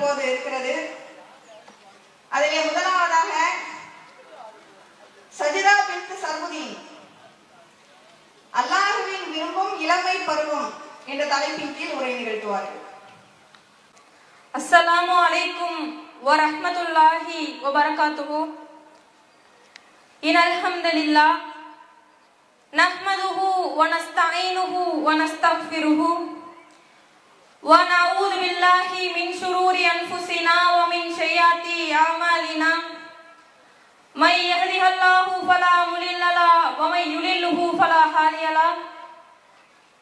தற்போது இருக்கிறது. அதிலே முதலாவதாக சஜிதா பின்த் சர்வுதீன் அல்லாஹுவின் விரும்பும் இளமை பருவம் என்ற தலைப்பின் கீழ் உரை நிகழ்த்துவார்கள். அஸ்ஸலாமு அலைக்கும் வரஹ்மத்துல்லாஹி வபரகாத்துஹு. இன் அல்ஹம்துலில்லாஹ் நஹ்மதுஹு வ நஸ்தஈனுஹு ونعوذ بالله من شرور أنفسنا ومن سيئات أعمالنا من يهده الله فلا مضل له ومن يضلله فلا هادي له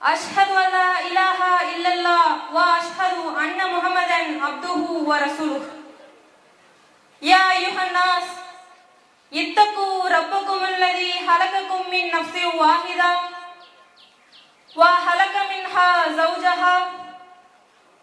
أشهد أن لا إله إلا الله وأشهد أن محمدا عبده ورسوله يا أيها الناس اتقوا ربكم الذي خلقكم من نفس واحدة وخلق منها زوجها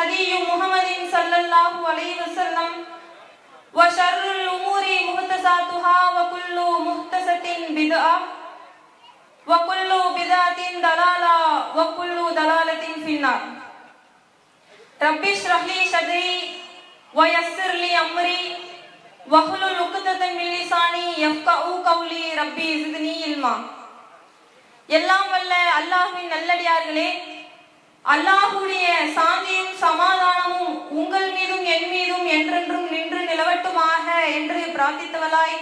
هدي هدي محمد صلى الله عليه وسلم وشر الأمور محدثاتها وكل محدثة بدعة وكل بدعة ضلالة وكل ضلالة في النار رب اشرح لي صدري ويسر لي أمري واحلل عقدة من لساني يفقهوا قولي ربي زدني علما எல்லாம் வல்ல அல்லாஹ்வின் நல்லடியார்களே அல்லாஹுடைய சாந்தியும் சமாதானமும் உங்கள் மீதும் என் மீதும் என்றென்றும் நின்று நிலவட்டுமாக என்று பிரார்த்தித்தவளாய்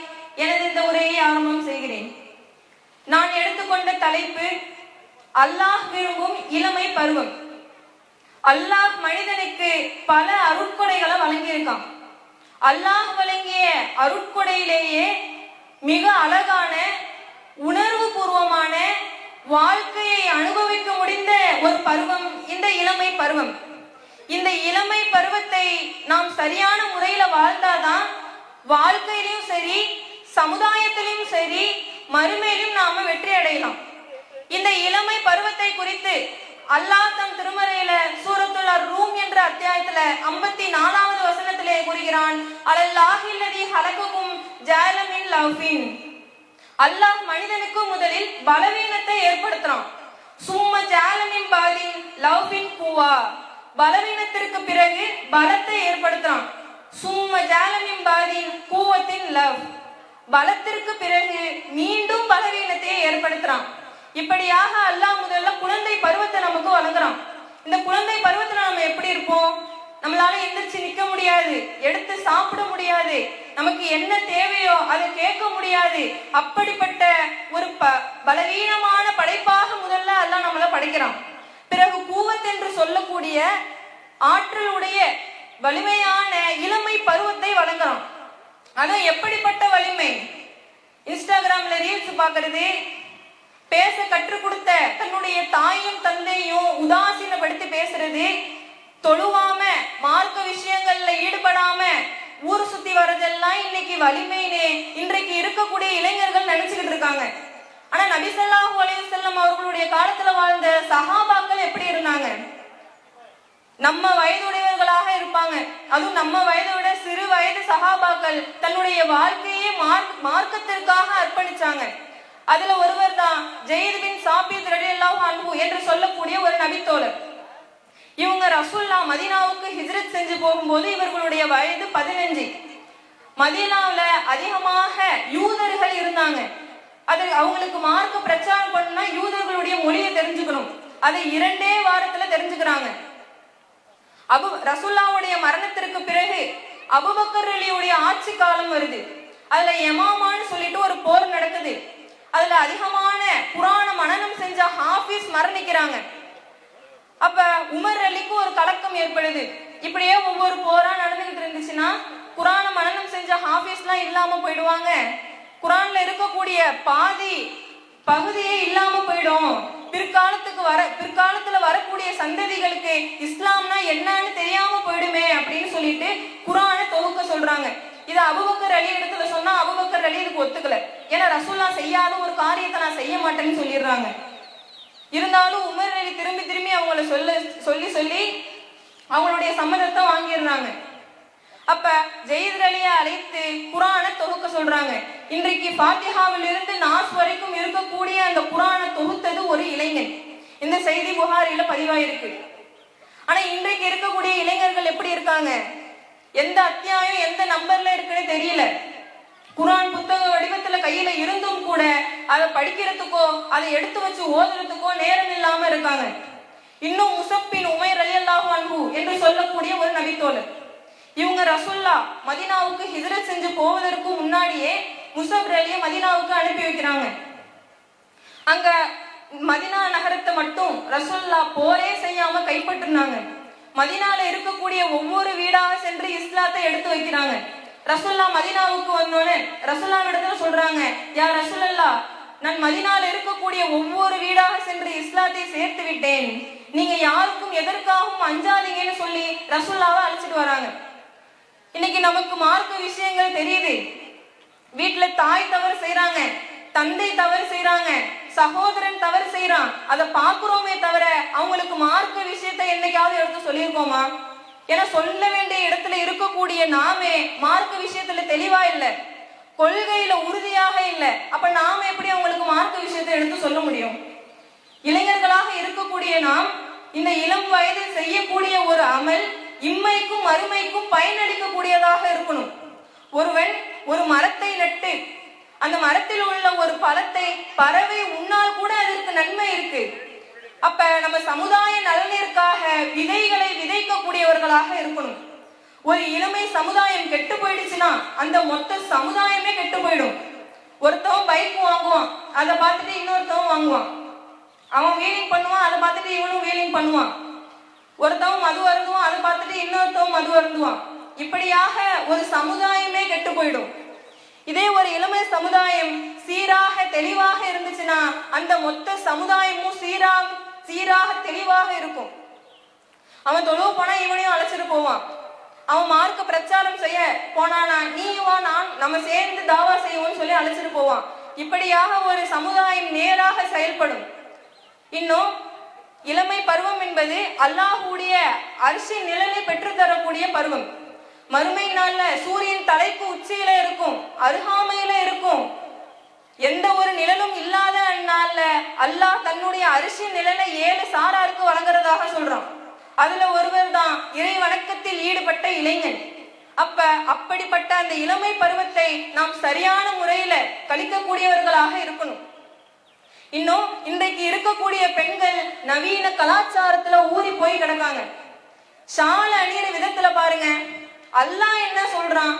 எனது இந்த உரையை ஆரம்பம் செய்கிறேன். நான் எடுத்துக்கொண்ட தலைப்பு அல்லாஹ் விரும்பும் இளமை பருவம். அல்லாஹ் மனிதனுக்கு பல அருட்கொடைகளை வழங்கியிருக்கான். அல்லாஹ் வழங்கிய அருட்கொடையிலேயே மிக அழகான உணர்வு பூர்வமான வாழ்க்கையை அனுபவிக்க முடிந்த ஒரு பருவம் இந்த இளமை பருவம். இந்த இளமை பருவத்தை நாம் சரியான முறையில வாழ்ந்தாதான் வாழ்க்கையிலும் சரி சமுதாயத்திலும் சரி மறுமையிலும் நாம வெற்றி அடையலாம். இந்த இளமை பருவத்தை குறித்து அல்லாஹ் தம் திருமறையில சூரத்துல் ரூம் என்ற அத்தியாயத்துல ஐம்பத்தி நாலாவது வசனத்திலே கூறுகிறான் அலல்லாஹில்லதி ஹலகுக்கும் ஜாலமின் லவ்வின். அல்லாஹ் மனிதனுக்கு முதலில் பலவீனத்தை ஏற்படுத்துறான். சும்மா ஜாலமின் பாலின் லவ்வின் பூவா. பலவீனத்திற்கு பிறகு பலத்தை ஏற்படுத்துறான். சும்மா ஜாலமின் பாலின் கூவத்தின் லவ். பலத்திற்கு பிறகு மீண்டும் பலவீனத்தை ஏற்படுத்துறான். இப்படியாக அல்லாஹ் முதல்ல குழந்தை பருவத்தை நமக்கு வழங்குறான். இந்த குழந்தை பருவத்துல நம்ம எப்படி இருப்போம்? நம்மளால எந்திரிச்சு நிக்க முடியாது எடுத்து சாப்பிட முடியாது நமக்கு என்ன தேவையோ அதை கேட்க முடியாது. அப்படிப்பட்ட ஒரு ப பலவீனமான படைப்பாக முதல்ல எல்லாம் நம்மள படைக்கிறான். பிறகு கூவத் என்று சொல்லக்கூடிய ஆற்றலுடைய வலிமையான இளமை பருவத்தை வழங்குறான். அதுவும் எப்படிப்பட்ட வலிமை? இன்ஸ்டாகிராம்ல ரீல்ஸ் பாக்குறது பேச கற்றுக் கொடுத்த தன்னுடைய தாயும் தந்தையும் உதாசீனப்படுத்தி பேசுறது தொழுவாம மார்க்க விஷயங்கள்ல ஈடுபடாம ஊர் சுத்தி வர்றதெல்லாம் இன்னைக்கு வலிமையினே இன்றைக்கு இருக்கக்கூடிய இளைஞர்கள் நினைச்சுக்கிட்டு இருக்காங்க. ஆனா நபிசல்லாஹு அலைஹி அவர்களுடைய காலத்துல வாழ்ந்த சஹாபாக்கள் எப்படி இருந்தாங்க? நம்ம வயதுடையவர்களாக இருப்பாங்க. அதுவும் நம்ம வயதோட சிறு வயது சகாபாக்கள் தன்னுடைய வாழ்க்கையே மார்க் மார்க்கத்திற்காக அர்ப்பணிச்சாங்க. அதுல ஒருவர் தான் ஜெயித் பின் சாபித் ரலியல்லாஹு அன்ஹு என்று சொல்லக்கூடிய ஒரு நபித்தோழர். இவங்க ரசூல்லா மதீனாவுக்கு ஹிஜ்ரத் செஞ்சு போகும்போது இவர்களுடைய வயது பதினஞ்சு. மதீனாவுல அதிகமாக யூதர்கள் இருந்தாங்க. அது அவங்களுக்கு மார்க்க பிரச்சாரம் பண்ணா யூதர்களுடைய மொழியை தெரிஞ்சுக்கணும். அதை இரண்டே வாரத்துல தெரிஞ்சுக்கிறாங்க. அபு ரசுல்லாவுடைய மரணத்திற்கு பிறகு அபுபக்கர் அலியுடைய ஆட்சி காலம் வருது. அதுல யமாமான்னு சொல்லிட்டு ஒரு போர் நடக்குது. அதுல அதிகமான புராண மனனம் செஞ்ச ஹாஃபிஸ் மரணிக்கிறாங்க. அப்ப உமர் தாக்கம் ஏற்படுது. இப்படியே ஒவ்வொரு போரா நடந்துகிட்டு இருந்துச்சுன்னா குரான மனநம் செஞ்ச ஹாஃபிஸ்லாம் இல்லாம போயிடுவாங்க. குரான்ல இருக்கக்கூடிய பாதி பகுதியே இல்லாம போயிடும். பிற்காலத்துக்கு வர பிற்காலத்துல வரக்கூடிய சந்ததிகளுக்கு இஸ்லாம்னா என்னன்னு தெரியாம போயிடுமே அப்படின்னு சொல்லிட்டு குரானை தொகுக்க சொல்றாங்க. இதை அபுபக்கர் அலி இடத்துல சொன்னா அபுபக்கர் அலி இதுக்கு ஒத்துக்கல. ஏன்னா ரசூல்லா செய்யாத ஒரு காரியத்தை நான் செய்ய மாட்டேன்னு சொல்லிடுறாங்க. இருந்தாலும் உமர் அலி திரும்பி திரும்பி அவங்கள சொல்ல சொல்லி சொல்லி அவங்களுடைய சம்மதத்தை வாங்கிடுறாங்க. அப்ப ஜெயித் அலியை அழைத்து குரானை தொகுக்க சொல்றாங்க. இன்றைக்கு ஃபாத்திஹாவில் இருந்து நாஸ் வரைக்கும் இருக்கக்கூடிய அந்த குரானை தொகுத்தது ஒரு இளைஞன். இந்த செய்தி புகாரில பதிவாயிருக்கு. ஆனா இன்றைக்கு இருக்கக்கூடிய இளைஞர்கள் எப்படி இருக்காங்க? எந்த அத்தியாயம் எந்த நம்பர்ல இருக்குன்னு தெரியல. குரான் புத்தக வடிவத்துல கையில இருந்தும் கூட அதை படிக்கிறதுக்கோ அதை எடுத்து வச்சு ஓதுறதுக்கோ நேரம் இல்லாம இருக்காங்க. இன்னும் முசப்பின் உமை அலி அல்லாஹு அன்ஹு என்று சொல்லக்கூடிய ஒரு நபித்தோழர். இவங்க ரசுல்லா மதினாவுக்கு ஹிஜரத் செஞ்சு போவதற்கு முன்னாடியே முசப் ரலிய மதினாவுக்கு அனுப்பி வைக்கிறாங்க. அங்க மதினா நகரத்தை மட்டும் ரசுல்லா போரே செய்யாம கைப்பற்றினாங்க. மதினால இருக்கக்கூடிய ஒவ்வொரு வீடாக சென்று இஸ்லாத்தை எடுத்து வைக்கிறாங்க. ரசுல்லா மதினாவுக்கு வந்தோடனே ரசுல்லா இடத்துல சொல்றாங்க யார் ரசுல்லா நான் மதினால இருக்கக்கூடிய ஒவ்வொரு வீடாக சென்று இஸ்லாத்தை சேர்த்து விட்டேன். நீங்க யாருக்கும் எதற்காகவும் அஞ்சாதீங்கன்னு சொல்லி ரசுல்லாவை அழைச்சிட்டு வராங்க. இன்னைக்கு நமக்கு மார்க்க விஷயங்கள் தெரியுது. வீட்டுல தாய் தவறு செய்யறாங்க தந்தை தவறு செய்யறாங்க சகோதரன் தவறு செய்யறான் அதை பாக்குறோமே தவிர அவங்களுக்கு மார்க்க விஷயத்த என்னைக்காவது எடுத்து சொல்லியிருக்கோமா? ஏன்னா சொல்ல வேண்டிய இடத்துல இருக்கக்கூடிய நாமே மார்க்க விஷயத்துல தெளிவா இல்லை. கொள்கையில உறுதியாக இல்லை. அப்ப நாம எப்படி அவங்களுக்கு மார்க்க விஷயத்தை எடுத்து சொல்ல முடியும்? இளைஞர்களாக இருக்கக்கூடிய நாம் இந்த இளம் வயதில் செய்யக்கூடிய ஒரு அமல் இம்மைக்கும் மறுமைக்கும் பயனளிக்கக்கூடியதாக இருக்கணும். ஒருவன் ஒரு மரத்தை நட்டு அந்த மரத்தில் உள்ள ஒரு பழத்தை பறவை உன்னால் கூட அதற்கு நன்மை இருக்கு. அப்ப நம்ம சமுதாய நலனிற்காக விதைகளை விதைக்கக்கூடியவர்களாக இருக்கணும். ஒரு இளமை சமுதாயம் கெட்டு போயிடுச்சுன்னா அந்த மொத்த சமுதாயமே கெட்டு போயிடும். ஒருத்தவன் பைக் வாங்குவான் அதை பார்த்துட்டு இன்னொருத்தவன் வாங்குவான். அவன் வீலிங் பண்ணுவான் அதை பார்த்துட்டு இவனும் வீலிங் பண்ணுவான். ஒருத்தவன் மது அருந்துவான் அதை பார்த்துட்டு இன்னொருத்தவன் மது அருந்துவான். இப்படியாக ஒரு சமுதாயமே கெட்டு போயிடும். இதே ஒரு இளமை சமுதாயம் சீராக தெளிவாக இருந்துச்சுன்னா அந்த மொத்த சமுதாயமும் சீராக சீராக தெளிவாக இருக்கும். அவன் தொழுவு போனா இவனையும் அழைச்சிட்டு போவான். அவன் மார்க்க பிரச்சாரம் செய்ய போனானா நீ வா நான் நம்ம சேர்ந்து தாவா செய்வோம்னு சொல்லி அழைச்சிட்டு போவான். இப்படியாக ஒரு சமுதாயம் நேராக செயல்படும். இன்னும் இளமை பருவம் என்பது அல்லாஹ்வுடைய அரிசி நிழலை பெற்றுத்தரக்கூடிய பருவம். மறுமை நாள்ல சூரியன் தலைக்கு உச்சியில இருக்கும் அருகாமையில இருக்கும். எந்த ஒரு நிழலும் இல்லாத நாள்ல அல்லாஹ் தன்னுடைய அரிசி நிழலை ஏழு சாராருக்கு வழங்குறதாக சொல்றான். அதுல ஒருவர் தான் இறை வணக்கத்தில் ஈடுபட்ட இளைஞன். அப்ப அப்படிப்பட்ட அந்த இளமை பருவத்தை நாம் சரியான முறையில கழிக்கக்கூடியவர்களாக இருக்கணும். இன்னும் இன்றைக்கு இருக்கக்கூடிய பெண்கள் நவீன கலாச்சாரத்துல ஊறி போய் கிடக்காங்க. ஷால அணியிற விதத்துல பாருங்க. அல்லாஹ் என்ன சொல்றான்?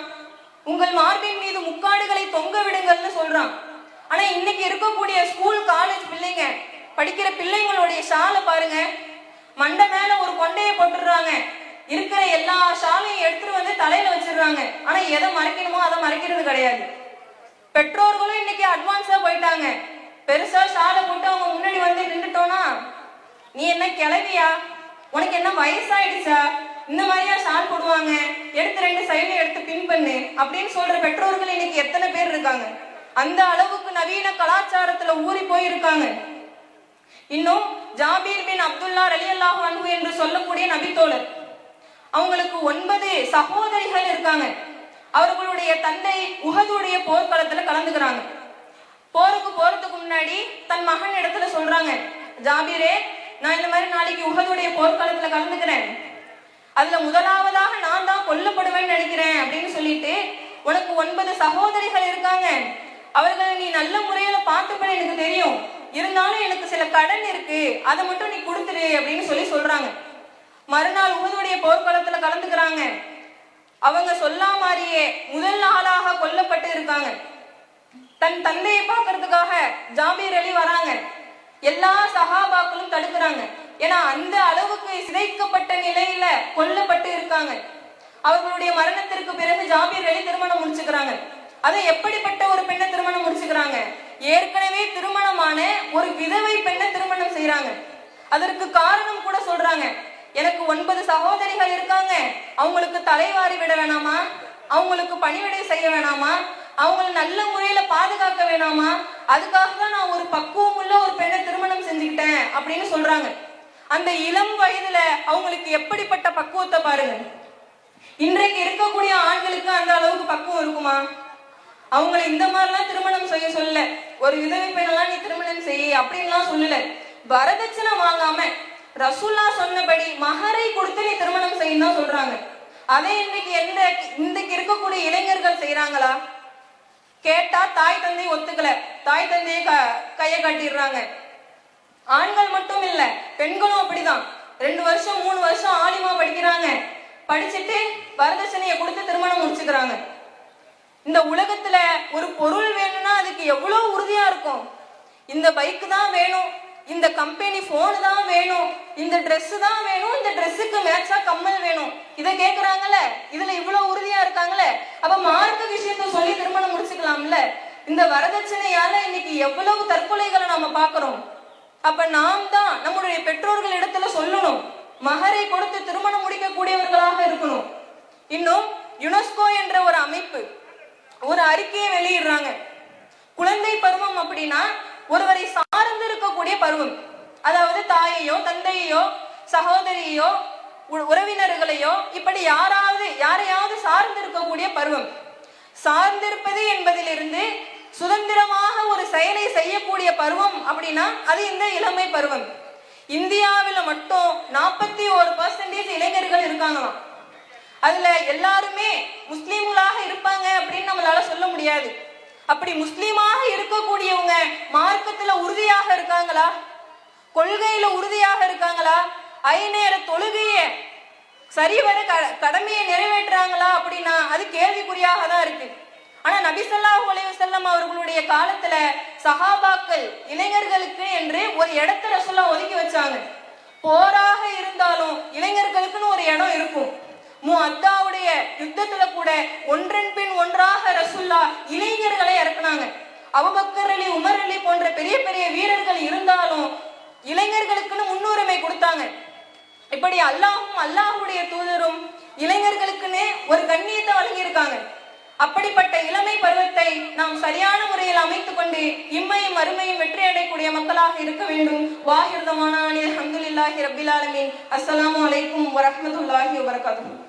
உங்கள் மார்பின் மீது முக்காடுகளை தொங்க விடுங்கள்னு சொல்றான். ஆனா இன்னைக்கு இருக்கக்கூடிய ஸ்கூல் காலேஜ் பிள்ளைங்க படிக்கிற பிள்ளைங்களுடைய ஷாலை பாருங்க. மண்டை மேல ஒரு கொண்டையை போட்டுடுறாங்க. இருக்கிற எல்லா ஷாலையும் எடுத்துட்டு வந்து தலையில வச்சிடுறாங்க. ஆனா எதை மறைக்கணுமோ அதை மறைக்கிறது கிடையாது. பெற்றோர்களும் இன்னைக்கு அட்வான்ஸா போயிட்டாங்க. பெருசா ஷாலை போட்டு அவங்க முன்னாடி வந்து நின்றுட்டோம்னா நீ என்ன கிளவியா? உனக்கு என்ன வயசாயிடுச்சா? இந்த மாதிரியா ஷால் போடுவாங்க. எடுத்து ரெண்டு சைடுல எடுத்து பின் பண்ணு அப்படின்னு சொல்ற பெற்றோர்கள் இன்னைக்கு எத்தனை பேர் இருக்காங்க? அந்த அளவுக்கு நவீன கலாச்சாரத்துல ஊறி போயிருக்காங்க. இன்னும் ஜாபீர் பின் அப்துல்லா ரலியல்லாஹு அன்பு என்று சொல்லக்கூடிய நபித்தோழர். அவங்களுக்கு ஒன்பது சகோதரிகள் இருக்காங்க. அவர்களுடைய தந்தை உகதுடைய போர்க்களத்துல கலந்துக்கிறாங்க. போருக்கு போறதுக்கு முன்னாடி தன் மகன் இடத்துல சொல்றாங்க ஜாபீரே நான் இந்த மாதிரி நாளைக்கு உகதுடைய போர்க்களத்துல கலந்துக்கிறேன். அதுல முதலாவதாக நான் தான் கொல்லப்படுவேன்னு நினைக்கிறேன் அப்படின்னு சொல்லிட்டு உனக்கு ஒன்பது சகோதரிகள் இருக்காங்க. அவர்களை நீ நல்ல முறையில பார்த்துப்பட எனக்கு தெரியும். இருந்தாலும் எனக்கு சில கடன் இருக்கு. அதை மட்டும் நீ கொடுத்துரு அப்படின்னு சொல்லி சொல்றாங்க. மறுநாள் உகதுடைய போர்க்களத்துல கலந்துக்கிறாங்க. அவங்க சொல்லா மாதிரியே முதல் நாளாக கொல்லப்பட்டு இருக்காங்க. தன் தந்தையை பார்க்கறதுக்காக ஜாபீர் அலி வராங்க. எல்லா சஹாபாக்களும் தடுக்கிறாங்க. ஏன்னா அந்த அளவுக்கு சிதைக்கப்பட்ட நிலையில கொல்லப்பட்டு இருக்காங்க. அவர்களுடைய மரணத்திற்கு பிறகு ஜாபீர் அலி திருமணம் முடிச்சுக்கிறாங்க. அது எப்படிப்பட்ட ஒரு பெண்ணை திருமணம் முடிச்சுக்கிறாங்க? ஏற்கனவே திருமணமான ஒரு விதவை பெண்ணை திருமணம் செய்யறாங்க அதற்கு காரணம் கூட சொல்றாங்க. எனக்கு ஒன்பது சகோதரிகள் இருக்காங்க. அவங்களுக்கு தலைவாரி விட வேணாமா? அவங்களுக்கு பணிவிடை செய்ய வேணாமா? அவங்களை நல்ல முறையில பாதுகாக்க வேணாமா? அதுக்காக தான் நான் ஒரு பக்குவம் உள்ள ஒரு பெண்ணை திருமணம் செஞ்சுக்கிட்டேன் அப்படின்னு சொல்றாங்க. அந்த இளம் வயதுல அவங்களுக்கு எப்படிப்பட்ட பக்குவத்தை பாருங்க. இன்றைக்கு இருக்கக்கூடிய ஆண்களுக்கு அந்த அளவுக்கு பக்குவம் இருக்குமா? அவங்களை இந்த மாதிரிலாம் திருமணம் செய்ய சொல்லல. ஒரு விதவை பெண்ணெல்லாம் நீ திருமணம் செய்ய அப்படின்லாம் சொல்லல. வரதட்சணை வாங்காம ரசூல்லா சொன்னபடி மகரை கொடுத்து நீ திருமணம் செய்யணும் தான் சொல்றாங்க. அதே இன்னைக்கு எந்த இன்றைக்கு இருக்கக்கூடிய இளைஞர்கள் செய்யறாங்களா கேட்டா தாய் தந்தை ஒத்துக்கல. தாய் தந்தையை க கையை காட்டிடுறாங்க. ஆண்கள் மட்டும் இல்ல பெண்களும் அப்படிதான். ரெண்டு வருஷம் மூணு வருஷம் ஆலிமா படிக்கிறாங்க. படிச்சுட்டு வரதட்சணையை கொடுத்து திருமணம் முடிச்சுக்கிறாங்க. இந்த உலகத்துல ஒரு பொருள் வேணும்னா அதுக்கு எவ்வளவு உறுதியா இருக்கும்? இந்த பைக் தான் வேணும். இந்த கம்பெனி போன் தான் வேணும். இந்த ட்ரெஸ் தான் வேணும். இந்த ட்ரெஸ்ஸுக்கு மேட்சா கம்மல் வேணும். இதை கேக்குறாங்கல்ல? இதுல இவ்வளவு உறுதியா இருக்காங்கல்ல? அப்ப மார்க்க விஷயத்த சொல்லி திருமணம் முடிச்சுக்கலாம்ல? இந்த வரதட்சணையால இன்னைக்கு எவ்வளவு தற்கொலைகளை நாம பாக்குறோம் அப்ப நாம் தான் நம்முடைய பெற்றோர்கள் இடத்துல சொல்லணும். மகரை கொடுத்து திருமணம் முடிக்கக்கூடியவர்களாக இருக்கணும். இன்னும் யுனெஸ்கோ என்ற ஒரு அமைப்பு ஒரு அறிக்கையை வெளியிடுறாங்க. குழந்தை பருவம் அப்படின்னா ஒருவரை இருக்கக்கூடிய பருவம். அதாவது தாயையோ தந்தையோ சகோதரியோ உ- உறவினர்களையோ இப்படி யாராவது யாரையாவது சார்ந்து இருக்கக்கூடிய பருவம். சார்ந்திருப்பது என்பதிலிருந்து சுதந்திரமாக ஒரு செயலை செய்யக்கூடிய பருவம் அப்படின்னா அது இந்த இளமை பருவம். இந்தியாவில் மட்டும் நாற்பத்தி ஒரு பர்சன்டேஜ் இளைஞர்கள் இருக்காங்களாம். அதுல எல்லாருமே முஸ்லீம்களாக இருப்பாங்க அப்படின்னு நம்மளால சொல்ல முடியாது. அப்படி முஸ்லீமாக இருக்கக்கூடியவங்க மார்க்கத்துல உறுதியாக இருக்காங்களா? கொள்கையில உறுதியாக இருக்காங்களா? ஐநேர தொழுகைய சரிவர கடமையை நிறைவேற்றுறாங்களா அப்படின்னா அது கேள்விக்குறியாக தான் இருக்கு. ஆனா நபி செல்லம் அவர்களுடைய காலத்துல சஹாபாக்கள் இளைஞர்களுக்கு என்று ஒரு இடத்த ரசூலா ஒதுக்கி வச்சாங்க. போராக இருந்தாலும் இளைஞர்களுக்குன்னு ஒரு இடம் இருக்கும். மு அத்தாவுடைய யுத்தத்துல கூட ஒன்றன் பின் ஒன்றாக ரசுல்லா இளைஞர்களை இறக்குனாங்க. அபுபக்கர் அலி உமர் அலி போன்ற பெரிய பெரிய வீரர்கள் இருந்தாலும் இளைஞர்களுக்குன்னு முன்னுரிமை கொடுத்தாங்க. இப்படி அல்லாஹும் அல்லாஹுடைய தூதரும் இளைஞர்களுக்குன்னு ஒரு கண்ணியத்தை வழங்கியிருக்காங்க. அப்படிப்பட்ட இளமை பருவத்தை நாம் சரியான முறையில் அமைத்துக் கொண்டு இம்மையும் மறுமையும் வெற்றி அடையக்கூடிய மக்களாக இருக்க வேண்டும். வாஹிர்தமான அலமதுல்லாஹி ரபிலாலமின் அஸ்லாம் அஸ்ஸலாமு அலைக்கும் வரஹ்மத்துல்லாஹி